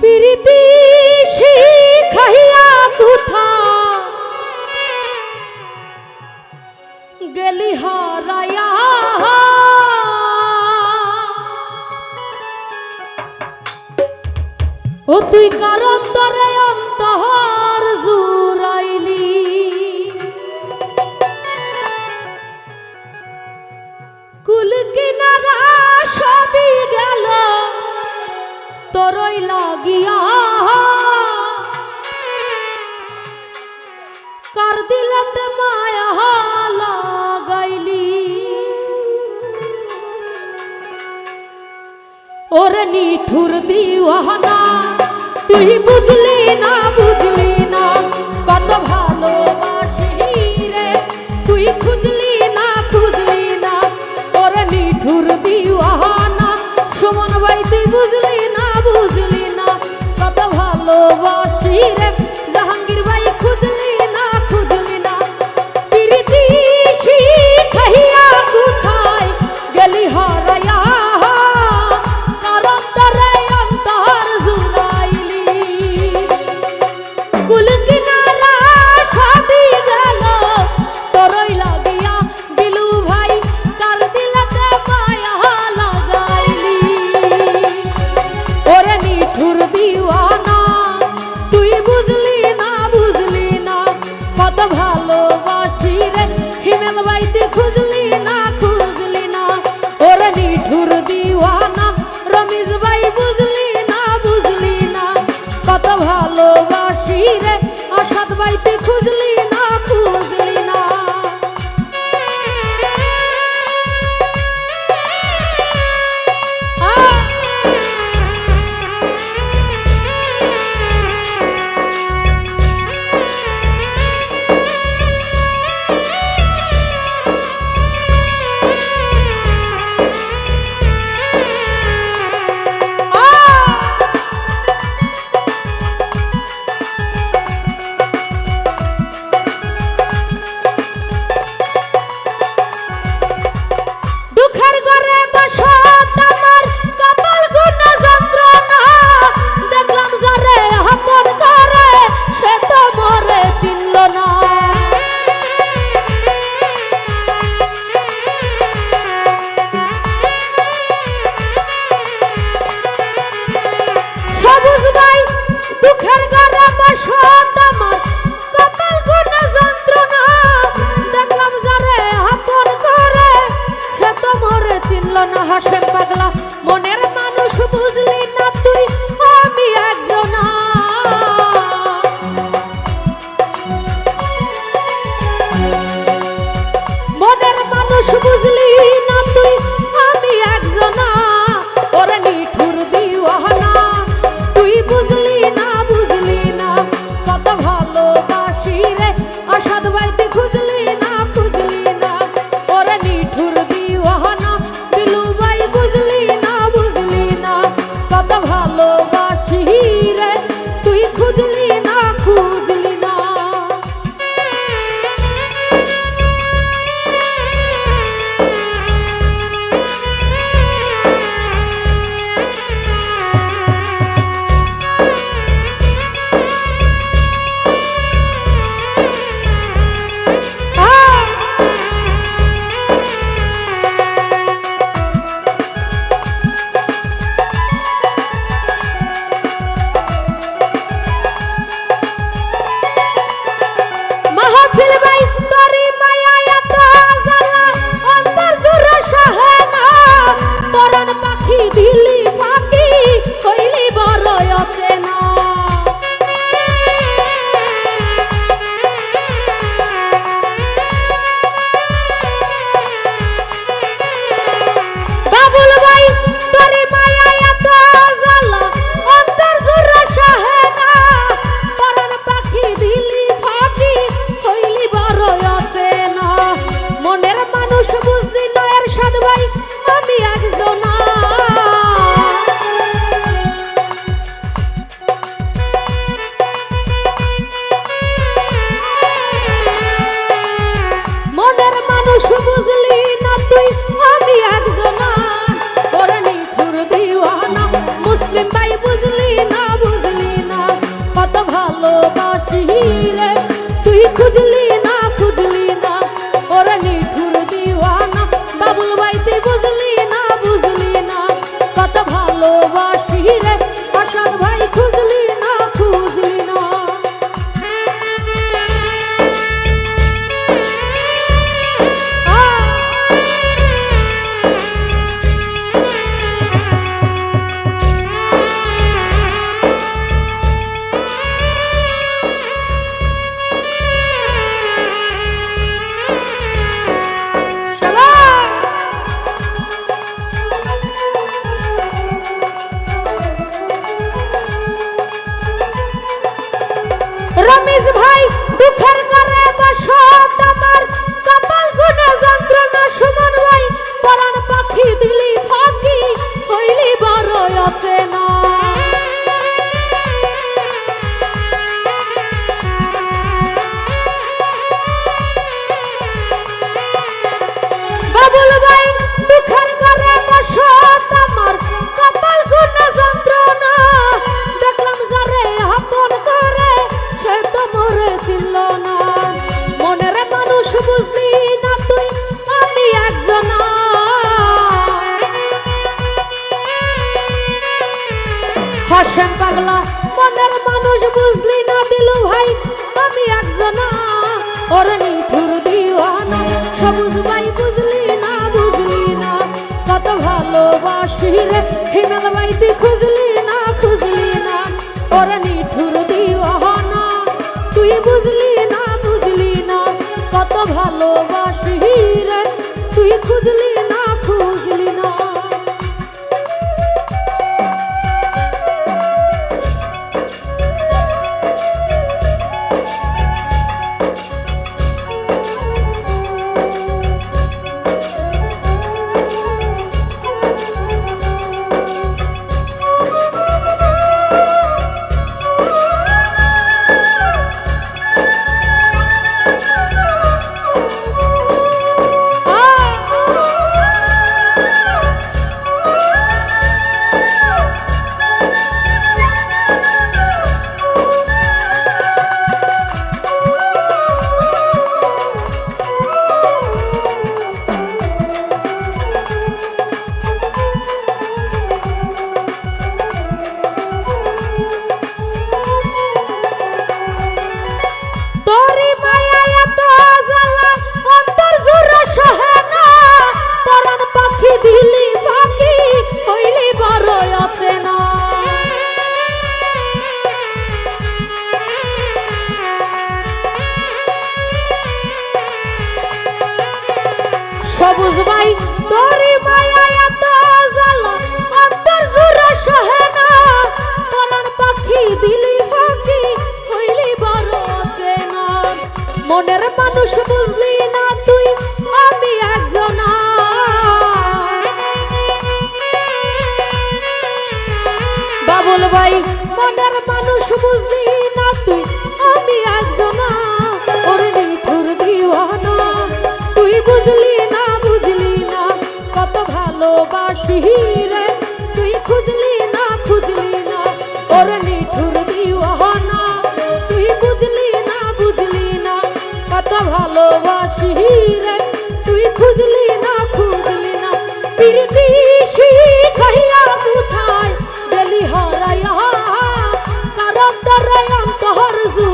প্রীতি শিখাইয়া কুথা? গেলি হারায়া। ও তুই কারণ তোরই লাগিয়া। কার দিলতে মায়া লাগাইলি? ওরে নিঠুর দিওয়ানা, তুই বুঝলি না বুঝলি না, কত ভালোবাসি বাইতে খুঁজলি না খুঁজলি না। ওরে নিঠুর দিওয়ানা রমিজ ভাই বুঝলি না বুঝলি না। কত ভালোবাসি রে বাইতে খুঁজলি রে হিমেল ভাই তুই খুঁজলি না খুঁজলি না। ওর ভাই তোরি মায়া এত জ্বালা, অন্তর জুড়ে সহে না। পরাণ পাখি, দিলি পাখি হইলি বড় আছে না মনের মানুষ বুঝলি না রে, তুই খুঁজলি না খুঁজলি না, ওরে নিঠুর দিওয়ানা। তুই বুঝলি না বুঝলি না, কত ভালোবাসি রে। তুই খুঁজলি না খুঁজলি না, প্রীতি শিখাইয়া কোথায় বেলি হারাইয়া, কারণ দ্বারাই অন্তর জুড়াইলি